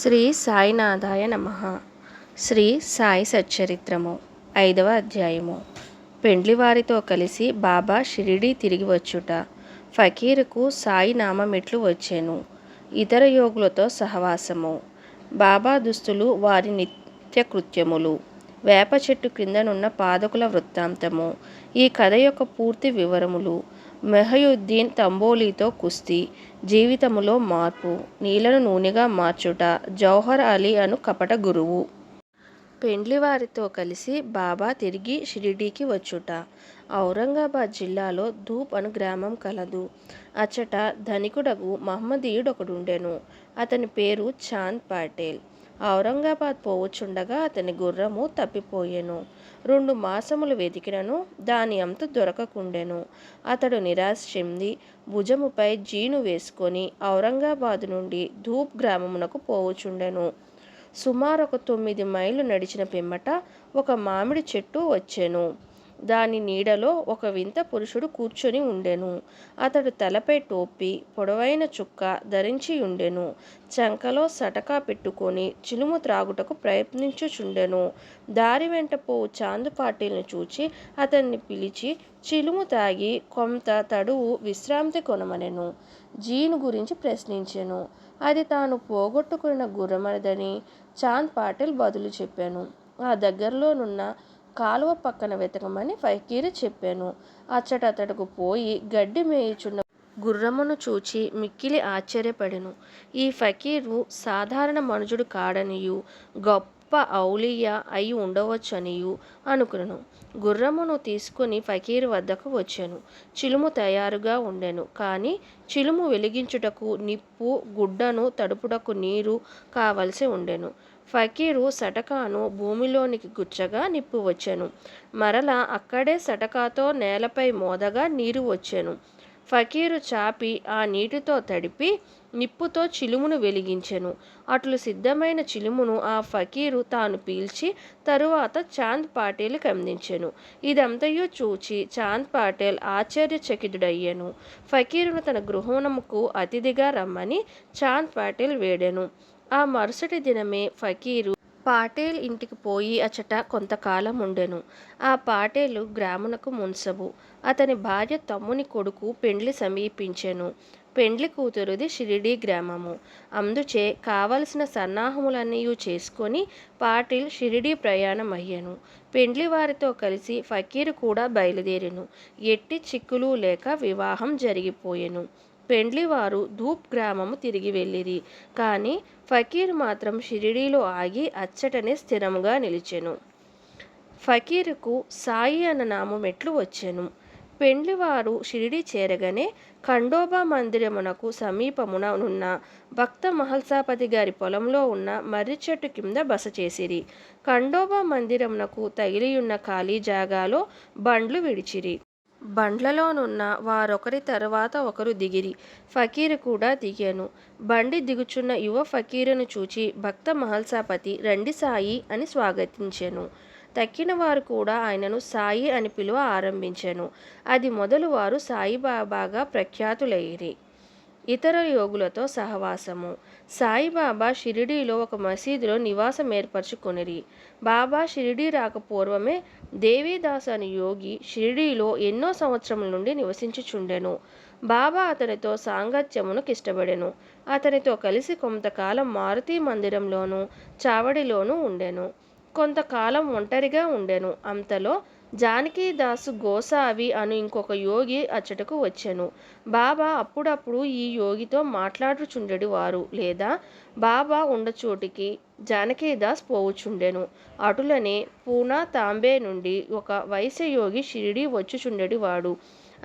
శ్రీ సాయినాథాయ నమ. శ్రీ సాయి సచ్చరిత్రము ఐదవ అధ్యాయము. పెండ్లివారితో కలిసి బాబా షిరిడి తిరిగి వచ్చుట. ఫకీరుకు సాయి నామమెట్లు వచ్చాను. ఇతర యోగులతో సహవాసము. బాబా దుస్తులు వారి నిత్యకృత్యములు. వేప చెట్టు క్రిందనున్న పాదకుల వృత్తాంతము. ఈ కథ యొక్క పూర్తి వివరములు. మెహయుద్దీన్ తంబోలీతో కుస్తీ. జీవితములో మార్పు. నీళ్ళను నూనెగా మార్చుట. జౌహర్ అలీ అను కపట గురువు. పెండ్లివారితో కలిసి బాబా తిరిగి షిరిడీకి వచ్చుట. ఔరంగాబాద్ జిల్లాలో ధూప్ అను గ్రామం కలదు. అచ్చట ధనికుడగు మహమ్మదీయుడొకడుండెను. అతని పేరు చాంద్ పాటేల్. ఔరంగాబాద్ పోవచ్చుండగా అతని గుర్రము తప్పిపోయెను. రెండు మాసములు వెతికినను దాని అంత దొరకకుండెను. అతడు నిరాశ చెంది భుజముపై జీను వేసుకొని ఔరంగాబాదు నుండి ధూప్ గ్రామమునకు పోవుచుండెను. సుమారు ఒక తొమ్మిది మైళ్ళు నడిచిన పిమ్మట ఒక మామిడి చెట్టు వచ్చెను. దాని నీడలో ఒక వింత పురుషుడు కూర్చొని ఉండెను. అతడు తలపై టోపీ పొడవైన చుక్క ధరించి ఉండెను. చంకలో సటకా పెట్టుకొని చిలుము త్రాగుటకు ప్రయత్నించుచుండెను. దారి వెంట పోవు చాందు పాటిల్ని చూచి అతన్ని పిలిచి చిలుము తాగి కొంత తడువు విశ్రాంతి కొనమనెను. జీను గురించి ప్రశ్నించెను. అది తాను పోగొట్టుకున్న గుర్రమదని చాంద్ పాటిల్ బదులు చెప్పాను. ఆ దగ్గరలోనున్న కాలువ పక్కన వెతకమని ఫైకీరు చెప్పాను. అచ్చట అతడుకు పోయి గడ్డి మేయుచున్న గుర్రమును చూచి మిక్కిలి ఆశ్చర్యపడెను. ఈ ఫకీరు సాధారణ మనుజుడు కాడనియు గొప్ప ఔలియా అయి ఉండవచ్చనియు అనుకును గుర్రమును తీసుకుని ఫకీరు వద్దకు వచ్చాను. చిలుము తయారుగా ఉండెను. కానీ చిలుము వెలిగించుటకు నిప్పు గుడ్డను తడుపుటకు నీరు కావలసి ఉండెను. ఫకీరు సటకాను భూమిలోనికి గుచ్చగా నిప్పు వచ్చెను మరల అక్కడే సటకాతో నేలపై మోదగా నీరు వచ్చెను. ఫకీరు చాపి ఆ నీటితో తడిపి నిప్పుతో చిలుమును వెలిగించెను. అట్లు సిద్ధమైన చిలుమును ఆ ఫకీరు తాను పీల్చి తరువాత చాంద్ పాటేల్కి అందించెను ఇదంతయు చూచి చాంద్ పాటేల్ ఆశ్చర్యచకితుడయ్యెను. ఫకీరును తన గృహమునకు అతిథిగా రమ్మని చాంద్ పాటేల్ వేడెను. ఆ మరుసటి దినమే ఫకీరు పాటేల్ ఇంటికి పోయి అచట కొంతకాలం ఉండెను. ఆ పాటేలు గ్రామునకు మున్సబు. అతని భార్య తమ్ముని కొడుకు పెండ్లి సమీపించెను. పెండ్లి కూతురుది షిరిడీ గ్రామము. అందుచే కావలసిన సన్నాహములన్నీ చేసుకొని పాటిల్ షిరిడీ ప్రయాణం అయ్యాను పెండ్లి వారితో కలిసి ఫకీరు కూడా బయలుదేరెను. ఎట్టి చిక్కులు లేక వివాహం జరిగిపోయెను. పెండ్లివారు ధూప్ గ్రామము తిరిగి వెళ్ళిరి. కానీ ఫకీర్ మాత్రం షిరిడీలో ఆగి అచ్చటనే స్థిరముగా నిలిచెను. ఫకీరుకు సాయి అన్న నామమెట్లు వచ్చెను? పెండ్లివారు షిరిడి చేరగానే ఖండోబా మందిరమునకు సమీపమున ఉన్న భక్త మహల్సాపతి గారి పొలంలో ఉన్న మర్రి చెట్టు కింద బస చేసిరి. ఖండోబా మందిరమునకు తగిలియున్న ఖాళీ జాగాలో బండ్లు విడిచిరి. బండ్లలోనున్న వారొకరి తరువాత ఒకరు దిగిరి ఫకీరు కూడా దిగాను. బండి దిగుచున్న యువ ఫకీరును చూచి భక్త మహల్సాపతి రండి సాయి అని స్వాగతించెను. తక్కిన వారు కూడా ఆయనను సాయి అని పిలువ ఆరంభించెను. అది మొదలు వారు సాయిబాబాగా ప్రఖ్యాతులయ్యిరి. ఇతర యోగులతో సహవాసము. సాయిబాబా షిరిడీలో ఒక మసీదులో నివాసం ఏర్పరచుకొనిరి బాబా షిరిడీ రాక పూర్వమే దేవీదాస్ అనే యోగి షిరిడీలో ఎన్నో సంవత్సరముల నుండి నివసించుచుండెను. బాబా అతనితో సాంగత్యమును కిష్టపడెను అతనితో కలిసి కొంతకాలం మారుతి మందిరంలోనూ చావడిలోనూ ఉండెను. కొంతకాలం ఒంటరిగా ఉండెను. అంతలో జానకీదాసు గోసావి అను ఇంకొక యోగి అచ్చటకు వచ్చెను. బాబా అప్పుడప్పుడు ఈ యోగితో మాట్లాడుచుండెడు వారు. లేదా బాబా ఉండచోటికి జానకీదాస్ పోవుచుండెను. అటులనే పూనా తాంబే నుండి ఒక వైశ్యయోగి షిరిడి వచ్చుచుండెడు వాడు.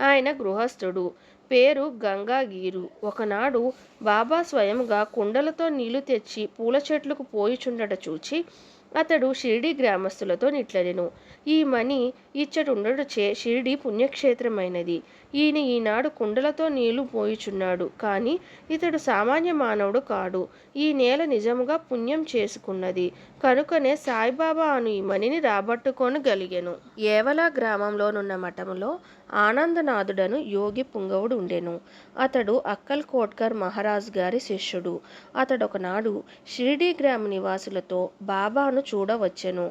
ఆయన గృహస్థుడు. పేరు గంగాగీరు. ఒకనాడు బాబా స్వయంగా కుండలతో నీళ్ళు తెచ్చి పూల చెట్లకు పోయిచుండట చూచి అతడు షిరిడి గ్రామస్తులతో నిట్లనెను. ఈ మణి ఇచ్చటుండడుచే షిరిడి పుణ్యక్షేత్రమైనది. ఈయన ఈనాడు కుండలతో నీళ్ళు పోయిచున్నాడు. కానీ ఇతడు సామాన్య మానవుడు కాడు. ఈ నేల నిజముగా పుణ్యం చేసుకున్నది. కనుకనే సాయిబాబా అను ఈ మణిని రాబట్టుకొనగలిగెను. ఏవలా గ్రామంలోనున్న మఠములో ఆనందనాథుడను యోగి పుంగవుడు ఉండెను. అతడు అక్కల్ కోట్కర్ మహారాజ్ గారి శిష్యుడు. అతడొకనాడు షిరిడీ గ్రామ నివాసులతో బాబాను చూడవచ్చెను.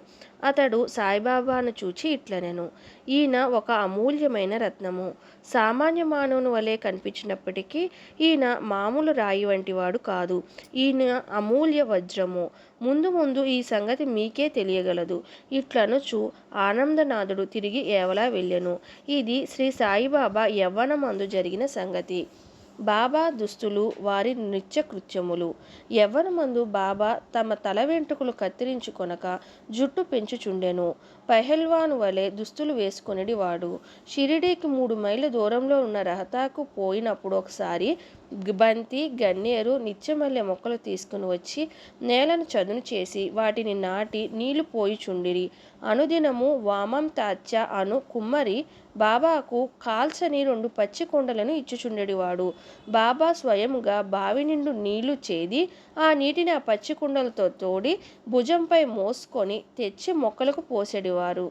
అతడు సాయిబాబాను చూచి ఇట్లనెను. ఈయన ఒక అమూల్యమైన రత్నము. సామాన్య మానవుని వలె కనిపించినప్పటికీ ఈయన మామూలు రాయి వంటివాడు కాదు. ఈయన అమూల్య వజ్రము. ముందు ముందు ఈ సంగతి మీకే తెలియగలదు. ఇట్లనుచు ఆనందనాథుడు తిరిగి ఏవలా వెళ్ళెను. ఇది శ్రీ సాయిబాబా యవ్వనమందు జరిగిన సంగతి. బాబా దుస్తులు వారి నిత్యకృత్యములు. యవ్వనమందు బాబా తమ తల వెంట్రుకలు కత్తిరించుకొనక జుట్టు పెంచుచుండెను. పహల్వాను వలె దుస్తులు వేసుకొనిడి వాడు షిరిడీకి మూడు మైళ్ళ దూరంలో ఉన్న రహతాకు పోయినప్పుడు ఒకసారి బంతి గన్నేరు నిత్యమల్లె మొక్కలు తీసుకుని వచ్చి నేలను చదును చేసి వాటిని నాటి నీళ్ళు పోయిచుండిరి. అనుదినము వామం తాత్య అను కుమ్మరి బాబాకు కాల్చని రెండు పచ్చి కొండలను ఇచ్చుచుండెడివాడు. బాబా స్వయంగా బావి నిండు నీళ్ళు చేది ఆ నీటిని ఆ పచ్చి కుండలతో తోడి భుజంపై మోసుకొని తెచ్చి మొక్కలకు పోసెడివారు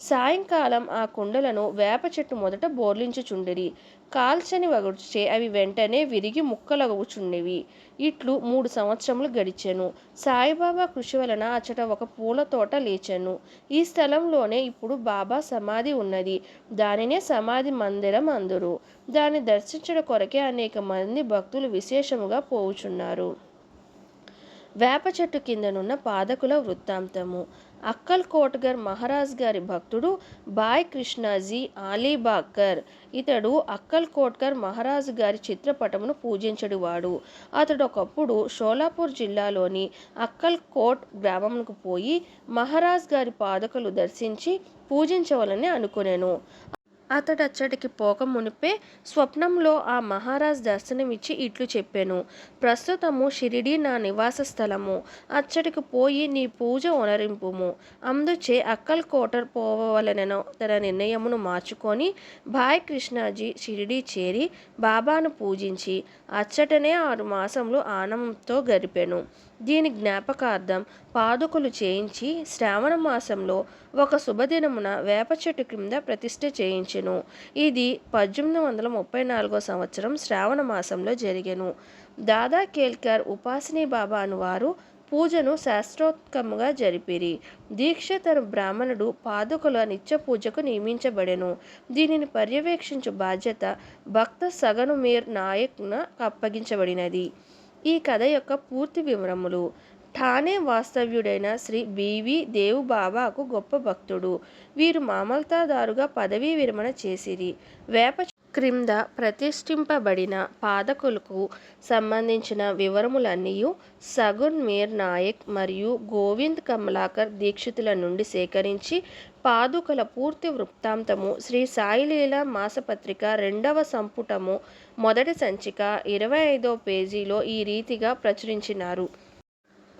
సాయంకాలం ఆ కుండలను వేప చెట్టు మొదట బోర్లించుచుండిరి. కాల్చని వగుడ్చే అవి వెంటనే విరిగి ముక్కలగుచుండేవి ఇట్లు మూడు సంవత్సరములు గడిచెను. సాయిబాబా కృషి వలన అచ్చట ఒక పూల తోట లేచెను. ఈ స్థలంలోనే ఇప్పుడు బాబా సమాధి ఉన్నది. దానినే సమాధి మందిరం అందరు. దాన్ని దర్శించడం కొరకే అనేక మంది భక్తులు విశేషముగా పోవుచున్నారు. వేప చెట్టు కిందనున్న పాదకుల వృత్తాంతము. అక్కల్ కోట్గర్ మహారాజ్ గారి భక్తుడు బాయ్ కృష్ణాజీ ఆలీబాకర్ ఇతడు అక్కల్ కోట్కర్ మహారాజు గారి చిత్రపటమును పూజించడువాడు అతడు ఒకప్పుడు షోలాపూర్ జిల్లాలోని అక్కల్ కోట్ గ్రామంకు పోయి మహారాజ్ గారి పాదకులు దర్శించి పూజించవలని అనుకునేను. అతడచ్చటికి పోక మునిపే స్వప్నంలో ఆ మహారాజ్ దర్శనమిచ్చి ఇట్లు చెప్పాను. ప్రస్తుతము షిరిడి నా నివాస స్థలము. అచ్చటికి పోయి నీ పూజ ఒనరింపుము అందుచే అక్కల్ కోటర్ పోవలనను తన నిర్ణయమును మార్చుకొని భాయ్ కృష్ణాజీ షిరిడి చేరి బాబాను పూజించి అచ్చటనే ఆరు మాసములు ఆనందంతో గడిపాను. దీని జ్ఞాపకార్థం పాదుకులు చేయించి శ్రావణ మాసంలో ఒక శుభదినమున వేప చెట్టు క్రింద ప్రతిష్ఠ చేయించెను. ఇది పద్దెనిమిది వందల ముప్పై నాలుగో సంవత్సరం శ్రావణ మాసంలో జరిగెను. దాదా కేల్కర్ ఉపాసిని బాబా అనువారు పూజను శాస్త్రోత్కముగా జరిపిరి. దీక్ష తన బ్రాహ్మణుడు పాదుకుల నిత్య పూజకు నియమించబడెను. దీనిని పర్యవేక్షించు బాధ్యత భక్త సగను మీర్ నాయక్న అప్పగించబడినది. ఈ కథ యొక్క పూర్తి వివరములు. ఠానే వాస్తవ్యుడైన శ్రీ బివి దేవు బాబాకు గొప్ప భక్తుడు. వీరు మామల్తాదారుగా పదవీ విరమణ చేసిరి. వేప క్రింద ప్రతిష్ఠింపబడిన పాదకులకు సంబంధించిన వివరములన్నీ సగున్ మీర్ నాయక్ మరియు గోవింద్ కమలాకర్ దీక్షితుల నుండి సేకరించి పాదుకల పూర్తి వృత్తాంతము శ్రీ సాయిలీల మాసపత్రిక రెండవ సంపుటము మొదటి సంచిక ఇరవై ఐదో పేజీలో ఈ రీతిగా ప్రచురించినారు.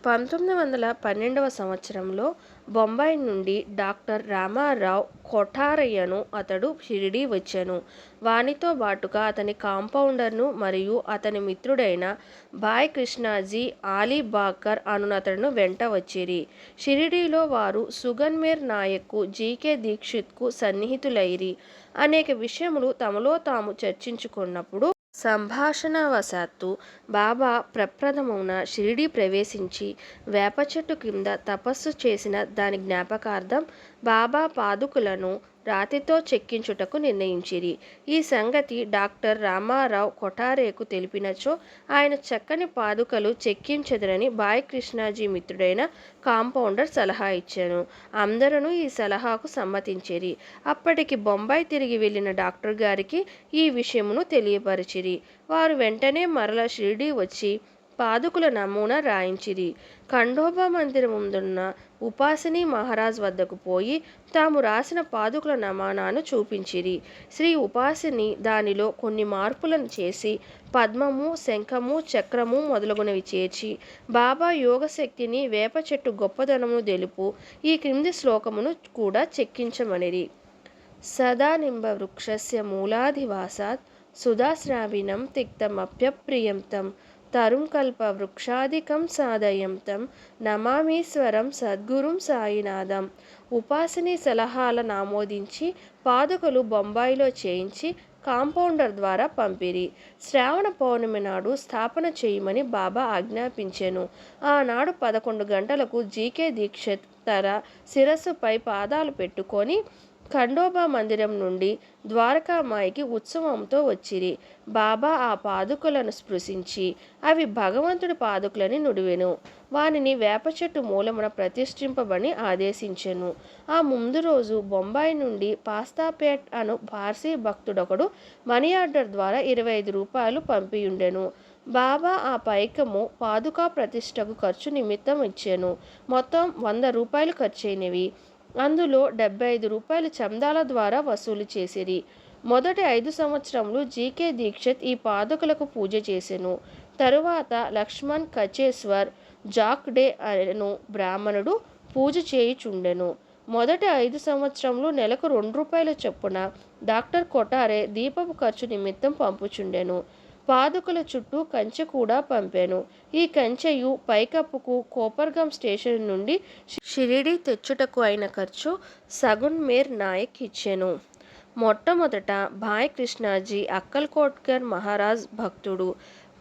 పంతొమ్మిది వందల పన్నెండవ సంవత్సరంలో బొంబాయి నుండి డాక్టర్ రామారావు కొఠారయ్యను అతడు షిరిడి వచ్చెను. వానితో బాటుగా అతని కాంపౌండర్ను మరియు అతని మిత్రుడైన బాయ్ కృష్ణాజీ ఆలీ బాకర్ అనునతడును వెంట వచ్చిరి. షిరిడీలో వారు సుగన్మేర్ నాయక్కు జీకే దీక్షిత్కు సన్నిహితులైరి. అనేక విషయములు తమలో తాము చర్చించుకున్నప్పుడు సంభాషణవశాత్తు బాబా ప్రప్రథమమున షిరిడి ప్రవేశించి వేప చెట్టు క్రింద తపస్సు చేసిన దాని జ్ఞాపకార్థం బాబా పాదుకులను రాతితో చెక్కించుటకు నిర్ణయించిరి. ఈ సంగతి డాక్టర్ రామారావు కొఠారేకు తెలిపినచో ఆయన చక్కని పాదుకలు చెక్కించెదరని బాయ్ కృష్ణాజీ మిత్రుడైన కాంపౌండర్ సలహా ఇచ్చాను. అందరూ ఈ సలహాకు సమ్మతించిరి. అప్పటికి బొంబాయి తిరిగి వెళ్ళిన డాక్టర్ గారికి ఈ విషయమును తెలియపరిచిరి. వారు వెంటనే మరల షిరిడి వచ్చి పాదుకుల నమూనా రాయించిరి. ఖండోబా మందిరం ముందున్న ఉపాసిని మహారాజ్ వద్దకు పోయి తాము రాసిన పాదుకుల నమానాను చూపించిరి. శ్రీ ఉపాసిని దానిలో కొన్ని మార్పులను చేసి పద్మము శంఖము చక్రము మొదలగునవి చేర్చి బాబా యోగశక్తిని వేప చెట్టు గొప్పదనమును తెలుపు ఈ క్రింది శ్లోకమును కూడా చెక్కించమనిరి. సదానింబవృక్షస్య మూలాధివాసాత్ సుధాశ్రావిణం తిక్తమప్యప్రియంతం తరుం కల్పవృక్షాదికం సాదయం తం నమామీశ్వరం సద్గురుం సాయినాథం. ఉపాసిని సలహాల నామోదించి పాదుకలు బొంబాయిలో చేయించి కాంపౌండర్ ద్వారా పంపిరి. శ్రావణ పౌర్ణమి నాడు స్థాపన చేయమని బాబా ఆజ్ఞాపించెను. ఆనాడు పదకొండు గంటలకు జీకే దీక్షిత్ తర శిరస్సుపై పాదాలు పెట్టుకొని ఖండోబా మందిరం నుండి ద్వారకామాయికి ఉత్సవంతో వచ్చిరి. బాబా ఆ పాదుకలను స్పృశించి అవి భగవంతుడి పాదుకలని నుడివెను. వానిని వేప చెట్టు మూలమున ప్రతిష్ఠింపబని ఆదేశించెను. ఆ ముందు రోజు బొంబాయి నుండి పాస్తాపేట్ అను పార్సీ భక్తుడొకడు మనీ ఆర్డర్ ద్వారా ఇరవై ఐదు రూపాయలు పంపియుండెను. బాబా ఆ పైకము పాదుకా ప్రతిష్టకు ఖర్చు నిమిత్తం ఇచ్చాను మొత్తం వంద రూపాయలు ఖర్చయినవి. అందులో డెబ్బై ఐదు రూపాయలు చందాల ద్వారా వసూలు చేసిరి. మొదటి ఐదు సంవత్సరములు జీకే దీక్షిత్ ఈ పాదకులకు పూజ చేసెను. తరువాత లక్ష్మణ్ కచేశ్వర్ జాక్ డే అను బ్రాహ్మణుడు పూజ చేయుచుండెను. మొదటి ఐదు సంవత్సరములు నెలకు రెండు రూపాయల చొప్పున డాక్టర్ కొటారే దీపపు ఖర్చు నిమిత్తం పంపుచుండెను. పాదుకల చుట్టూ కంచె కూడా పంపాను. ఈ కంచెయు పైకప్పుకు కోపర్గం స్టేషన్ నుండి షిరిడి తెచ్చుటకు అయిన ఖర్చు సగున్ మేర్ నాయక్ ఇచ్చాను. మొట్టమొదట భాయ్ కృష్ణాజీ అక్కల్కోట్కర్ మహారాజ్ భక్తుడు.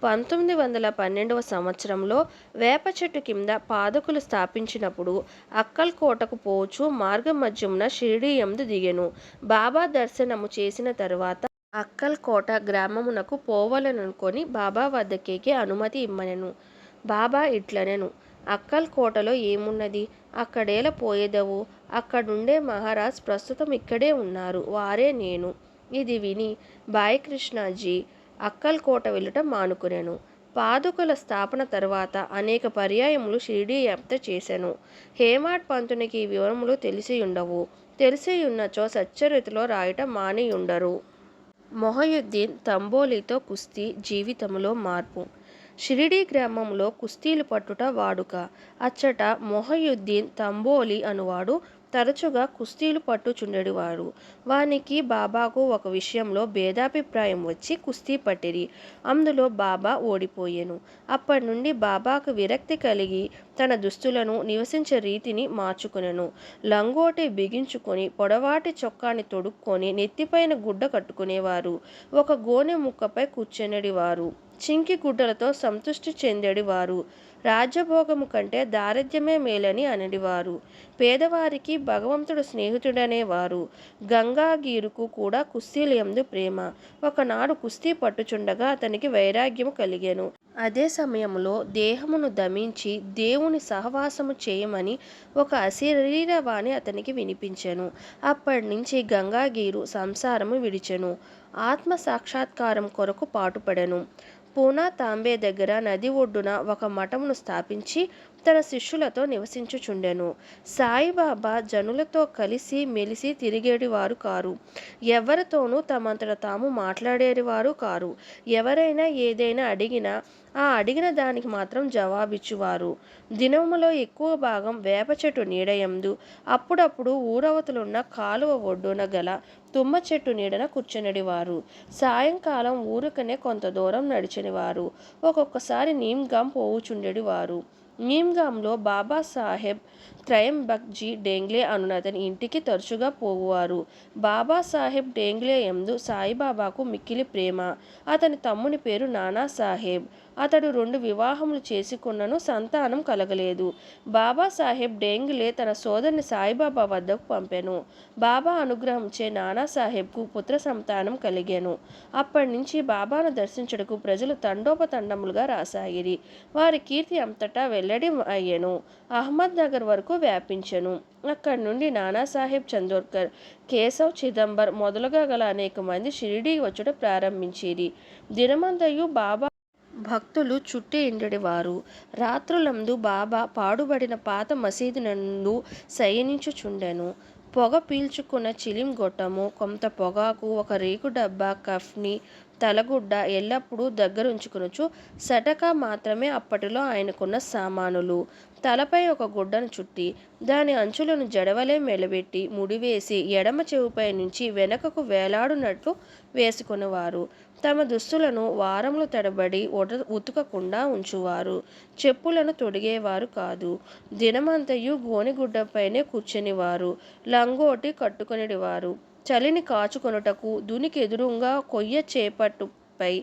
పంతొమ్మిది వందల పన్నెండవ సంవత్సరంలో వేప చెట్టు కింద పాదకులు స్థాపించినప్పుడు అక్కల్కోటకు పోచు మార్గ మధ్యమున షిరిడి ఎందు దిగెను. బాబా దర్శనము చేసిన తరువాత అక్కల్కోట గ్రామమునకు పోవలననుకొని బాబా వద్దకేకి అనుమతి ఇమ్మనెను. బాబా ఇట్లనెను. అక్కల్కోటలో ఏమున్నది? అక్కడేల పోయేదవు? అక్కడుండే మహారాజ్ ప్రస్తుతం ఇక్కడే ఉన్నారు. వారే నేను. ఇది విని బాయకృష్ణాజీ అక్కల్కోట వెళ్ళుట మానుకునేను. పాదుకల స్థాపన తర్వాత అనేక పర్యాయములు షిరిడీ యాత్ర చేశాను హేమాడ్ పంతునికి ఈ వివరములు తెలిసి ఉండవు తెలిసి ఉన్నచో సచ్చరితలో రాయట మానియుండరు. మొహయుద్దీన్ తంబోలితో కుస్తీ జీవితంలో మార్పు. షిరిడీ గ్రామంలో కుస్తీలు పట్టుట వాడుక. అచ్చట మొహయుద్దీన్ తంబోలి అనువాడు తరచుగా కుస్తీలు పట్టుచుండెడివాడు వానికి బాబాకు ఒక విషయంలో భేదాభిప్రాయం వచ్చి కుస్తీ పట్టిరి. అందులో బాబా ఓడిపోయెను. అప్పటి నుండి బాబాకు విరక్తి కలిగి తన దుస్తులను నివసించే రీతిని మార్చుకునెను. లంగోటి బిగించుకొని పొడవాటి చొక్కాని తొడుక్కొని నెత్తిపైన గుడ్డ కట్టుకునేవారు. ఒక గోనె ముక్కపై కూర్చునేడివారు. చింకి గుడ్డలతో సంతృష్టి చెందేడివారు. రాజ్యభోగము కంటే దారిద్ర్యమే మేలని అనడివారు. పేదవారికి భగవంతుడు స్నేహితుడనేవారు. గంగాగీరుకు కూడా కుస్తీలయందు ప్రేమ. ఒకనాడు కుస్తీ పట్టుచుండగా అతనికి వైరాగ్యము కలిగెను. అదే సమయంలో దేహమును దమించి దేవుని సహవాసము చేయమని ఒక అశరీరవాణి అతనికి వినిపించెను. అప్పటి నుంచి గంగాగీరు సంసారము విడిచెను. ఆత్మ సాక్షాత్కారం కొరకు పాటుపడెను. పూనా తాంబే దగ్గర నది ఒడ్డున ఒక మఠమును స్థాపించి తన శిష్యులతో నివసించుచుండెను. సాయిబాబా జనులతో కలిసి మెలిసి తిరిగేటివారు కారు. ఎవరితోనూ తమంతట తాము మాట్లాడేవారు కారు. ఎవరైనా ఏదైనా అడిగినా ఆ అడిగిన దానికి మాత్రం జవాబిచ్చువారు. దినములో ఎక్కువ భాగం వేప చెట్టు నీడయందు అప్పుడప్పుడు ఊరవతలున్న కాలువ ఒడ్డున గల తుమ్మ చెట్టు నీడన కూర్చునడివారు సాయంకాలం ఊరుకనే కొంత దూరం నడిచినవారు. ఒక్కొక్కసారి నీమ్గాం పోవుచుండెడివారు నీమ్గాంలో బాబాసాహెబ్ త్రయంబక్జీ డేంగ్లే అనునతని ఇంటికి తరచుగా పోవారు బాబాసాహెబ్ డేంగ్లే ఎందు సాయిబాబాకు మిక్కిలి ప్రేమ. అతని తమ్ముని పేరు నానాసాహెబ్. అతడు రెండు వివాహములు చేసుకున్నను సంతానం కలగలేదు. బాబాసాహెబ్ డెంగ్లే తన సోదరుని సాయిబాబా వద్దకు పంపెను. బాబా అనుగ్రహంచే నానాసాహెబ్కు పుత్ర సంతానం కలిగాను. అప్పటి నుంచి బాబాను దర్శించుటకు ప్రజలు తండోపతండములుగా రాసాగిరి. వారి కీర్తి అంతటా వెల్లడి అయ్యాను. అహ్మద్ నగర్ వరకు వ్యాపించెను. అక్కడి నుండి నానాసాహెబ్ చందోర్కర్ కేశవ్ చిదంబర్ మొదలుగా గల అనేక మంది షిరిడీ వచ్చుట ప్రారంభించిరి. దినమంతయు బాబా భక్తులు చుట్టి ఇండెడివారు రాత్రులందు బాబా పాడుబడిన పాత మసీదు నందు శయనించుచుండెను. పొగ పీల్చుకున్న చిలిం గొట్టము కొంత పొగాకు ఒక రేకు డబ్బా కఫ్ని తలగుడ్డ ఎల్లప్పుడూ దగ్గరుంచుకొనుచు సటక మాత్రమే అప్పటిలో ఆయనకున్న సామానులు. తలపై ఒక గుడ్డను చుట్టి దాని అంచులను జడవలే మెలబెట్టి ముడివేసి ఎడమ చెవుపై నుంచి వెనకకు వేలాడునట్లు వేసుకునేవారు. తమ దుస్తులను వారములు తడబడి ఉట ఉతకకుండా ఉంచువారు. చెప్పులను తొడిగేవారు కాదు. దినమంతయు గోనిగుడ్డపైనే కూర్చునివారు. లంగోటి కట్టుకొనివారు చలిని కాచుకొనుటకు దునికి కొయ్య చేపట్టుపై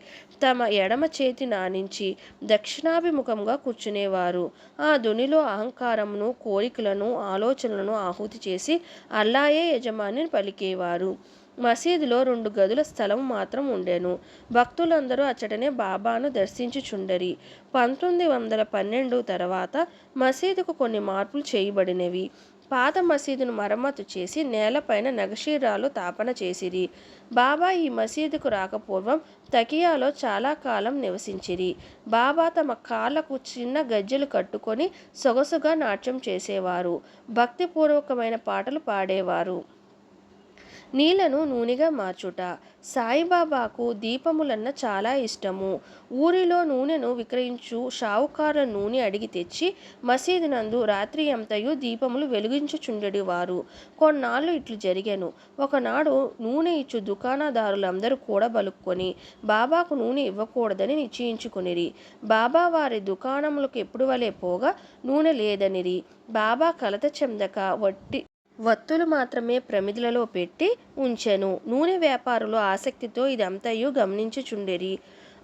తమ ఎడమ చేతి నానించి దక్షిణాభిముఖంగా కూర్చునేవారు. ఆ దునిలో అహంకారమును కోరికలను ఆలోచనలను ఆహుతి చేసి అల్లాయే యజమానిని పలికేవారు. మసీదులో రెండు గదుల స్థలం మాత్రం ఉండెను. భక్తులందరూ అచ్చటనే బాబాను దర్శించుచుండరి. పంతొమ్మిది వందల పన్నెండు తర్వాత మసీదుకు కొన్ని మార్పులు చేయబడినవి. పాత మసీదును మరమ్మతు చేసి నేలపైన నగషీరాలు తాపన చేసిరి. బాబా ఈ మసీదుకు రాకపూర్వం తకియాలో చాలా కాలం నివసించిరి. బాబా తమ కాళ్ళకు చిన్న గజ్జెలు కట్టుకొని సొగసుగా నాట్యం చేసేవారు. భక్తిపూర్వకమైన పాటలు పాడేవారు. నీళ్ళను నూనెగా మార్చుట. సాయిబాబాకు దీపములన్న చాలా ఇష్టము. ఊరిలో నూనెను విక్రయించు షావుకారుల నూనె అడిగి తెచ్చి మసీదు నందు రాత్రి అంతయు దీపములు వెలిగించుచుండెడివారు. కొన్నాళ్ళు ఇట్లు జరిగాను. ఒకనాడు నూనె ఇచ్చు దుకాణదారులందరూ కూడా బలుక్కొని బాబాకు నూనె ఇవ్వకూడదని నిశ్చయించుకునిరి. బాబా వారి దుకాణములకు ఎప్పుడు వలె పోగా నూనె లేదనిరి. బాబా కలత చెందక వట్టి వత్తులు మాత్రమే ప్రమిదలలో పెట్టి ఉంచెను. నూనె వ్యాపారులు ఆసక్తితో ఇదంతయు గమనించుచుండిరి.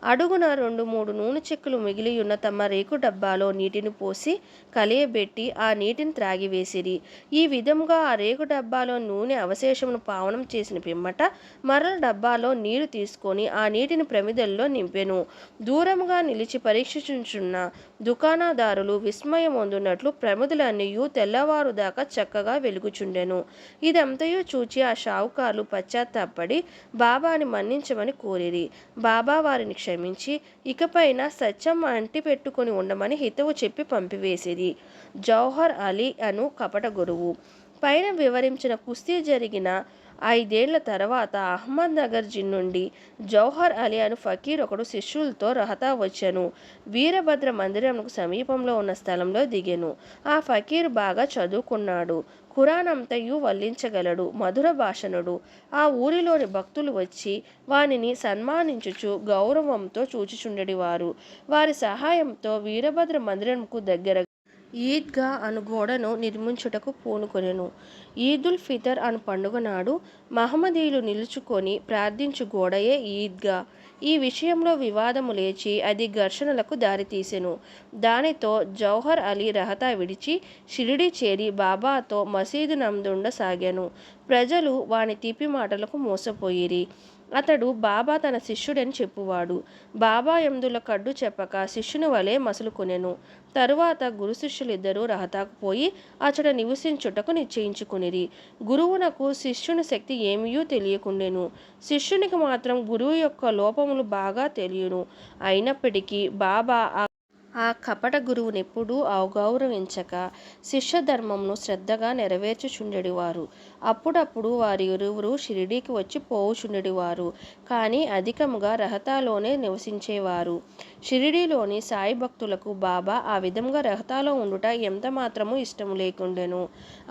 అడుగున రెండు మూడు నూనె చెక్కులు మిగిలియున్న తమ రేకు డబ్బాలో నీటిని పోసి కలియబెట్టి ఆ నీటిని త్రాగివేసిరి ఈ విధముగా ఆ రేకు డబ్బాలో నూనె అవశేషమును పావనం చేసిన పిమ్మట మరల డబ్బాలో నీరు తీసుకొని ఆ నీటిని ప్రమిదల్లో నింపెను. దూరంగా నిలిచి పరీక్షించుచున్న దుకాణదారులు విస్మయం పొందినట్లు ప్రమిదలన్నీయు తెల్లవారు దాకా చక్కగా వెలుగుచుండెను. ఇదంతయో చూచి ఆ షావుకారులు పశ్చాత్తాపడి బాబాని మన్నించమని కోరిరి. బాబా వారిని క్షమించి ఇకపైన సత్యం అంటి పెట్టుకుని ఉండమని హితవు చెప్పి పంపివేసేది. జౌహర్ అలీ అను కపట గురువు. పైన వివరించిన కుస్తీ జరిగిన ఐదేళ్ళ తర్వాత అహ్మద్ నగర్ జిన్ నుండి జౌహర్ అలీ అను ఫకీర్ ఒకడు శిష్యులతో రహతా వచ్చాను. వీరభద్ర మందిరంకు సమీపంలో ఉన్న స్థలంలో దిగాను. ఆ ఫకీర్ బాగా చదువుకున్నాడు. కురాణంతయు వల్లించగలడు మధుర భాషణుడు ఆ ఊరిలోని భక్తులు వచ్చి వానిని సన్మానించుచు గౌరవంతో చూచుచుండెడివారు. వారి సహాయంతో వీరభద్ర మందిరంకు దగ్గర ఈద్గా అను గోడను నిర్మించుటకు పూనుకొనెను. ఈదుల్ ఫితర్ అను పండుగ నాడు మహమ్మదీయులు నిలుచుకొని ప్రార్థించు గోడయే ఈద్గా. ఈ విషయంలో వివాదము లేచి అది ఘర్షణలకు దారితీసెను. దానితో జౌహర్ అలీ రహతా విడిచి షిరిడి చేరి బాబాతో మసీదు నందుండసాగాను ప్రజలు వాని తీపి మాటలకు మోసపోయిరి. అతడు బాబా తన శిష్యుడని చెప్పువాడు. బాబా ఎందుల కడ్డు చెప్పక శిష్యుని వలె మసులుకొనెను. తరువాత గురు శిష్యులిద్దరూ రహతాకు పోయి అతడు నివసించుటకు నిశ్చయించుకునిరి. గురువునకు శిష్యుని శక్తి ఏమియో తెలియకుండెను. శిష్యునికి మాత్రం గురువు యొక్క లోపములు బాగా తెలియను. అయినప్పటికీ బాబా ఆ కపట గురువునెప్పుడూ అవగౌరవించక శిష్యధర్మంను శ్రద్ధగా నెరవేర్చుచుండెడివారు. అప్పుడప్పుడు వారి ఇరువురు షిరిడీకి వచ్చి పోవుచుండెడివారు. కానీ అధికముగా రహతాలోనే నివసించేవారు. షిరిడీలోని సాయి భక్తులకు బాబా ఆ విధంగా రహతాలో ఉండుట ఎంత మాత్రము ఇష్టము లేకుండెను.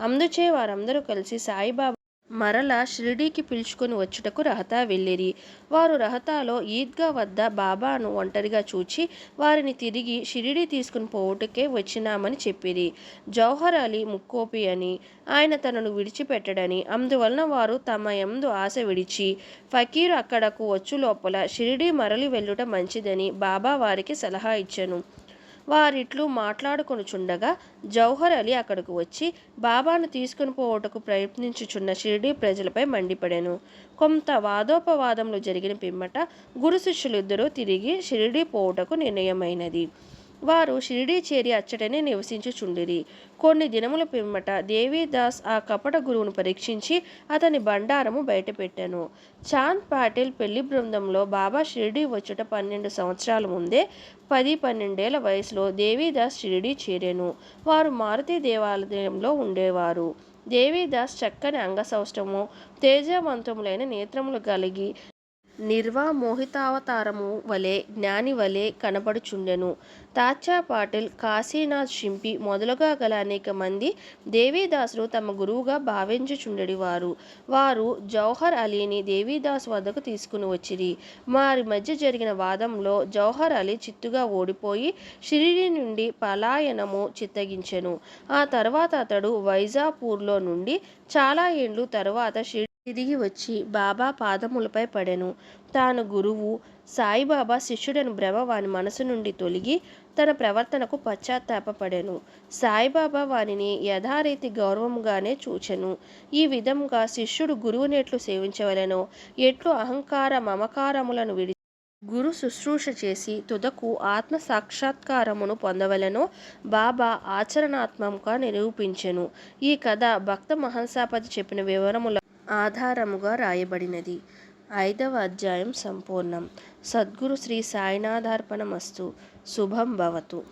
అందుచే వారందరూ కలిసి సాయిబాబా మరల షిరిడీకి పిలుచుకొని వచ్చుటకు రహతా వెళ్ళిరి. వారు రహతాలో ఈద్గా వద్ద బాబాను ఒంటరిగా చూచి వారిని తిరిగి షిరిడీ తీసుకుని పోవుటకే వచ్చినామని చెప్పిరి. జౌహర్ అలీ ముక్కోపి అని. ఆయన తనను విడిచిపెట్టడని. అందువలన వారు తమ ఎందు ఆశ విడిచి ఫకీర్ అక్కడకు వచ్చు లోపల షిరిడీ మరలి వెళ్ళుట మంచిదని బాబా వారికి సలహా ఇచ్చెను. వారిట్లు మాట్లాడుకొనుచుండగా జౌహర్ అలీ అక్కడకు వచ్చి బాబాను తీసుకుని పోవుటకు ప్రయత్నించుచున్న షిరిడీ ప్రజలపై మండిపడెను. కొంత వాదోపవాదములు జరిగిన పిమ్మట గురు శిష్యులిద్దరూ తిరిగి షిరిడీ పోవుటకు నిర్ణయమైనది. వారు షిరిడీ చేరి అచ్చటనే నివసించుచుండిరి. కొన్ని దినముల పిమ్మట దేవీదాస్ ఆ కపట గురువును పరీక్షించి అతని బండారము బయటపెట్టాను. చాంద్ పాటిల్ పెళ్ళి బృందంలో బాబా షిరిడీ వచ్చుట పన్నెండు సంవత్సరాల ముందే పది పన్నెండేళ్ళ వయసులో దేవీదాస్ షిరిడీ చేరాను వారు మారుతి దేవాలయంలో ఉండేవారు. దేవీదాస్ చక్కని అంగసౌష్టము తేజవంతములైన నేత్రములు కలిగి నిర్వామోహితావతారము వలె జ్ఞాని వలె కనబడుచుండెను. తాచా పాటిల్ కాశీనాథ్ షింపి మొదలుగా గల అనేక మంది దేవీదాసులు తమ గురువుగా భావించుచుండెడివారు. వారు జౌహర్ అలీని దేవీదాస్ వద్దకు తీసుకుని వచ్చిరి. వారి మధ్య జరిగిన వాదంలో జౌహర్ అలీ చిత్తుగా ఓడిపోయి షిరిడి నుండి పలాయనము చిత్తగించెను. ఆ తర్వాత అతడు వైజాపూర్లో నుండి చాలా ఏండ్లు తరువాత షిరిడి తిరిగి వచ్చి బాబా పాదములపై పడెను. తాను గురువు సాయిబాబా శిష్యుడని భ్రమ వాని మనసు నుండి తొలగి తన ప్రవర్తనకు పశ్చాత్తాపపడెను. సాయిబాబా వానిని యథారీతి గౌరవంగానే చూచెను. ఈ విధంగా శిష్యుడు గురువునెట్లు సేవించవలెనో. ఎట్లు అహంకార మమకారములను విడి గురు శుశ్రూష చేసి తుదకు ఆత్మ సాక్షాత్కారమును పొందవలెనో బాబా ఆచరణాత్మకంగా నిరూపించెను. ఈ కథ భక్త మహంసాపతి చెప్పిన వివరముల ఆధారముగా రాయబడినది. ఐదవ అధ్యాయం సంపూర్ణం. సద్గురు శ్రీ సాయినాథార్పణమస్తు. శుభం భవతు.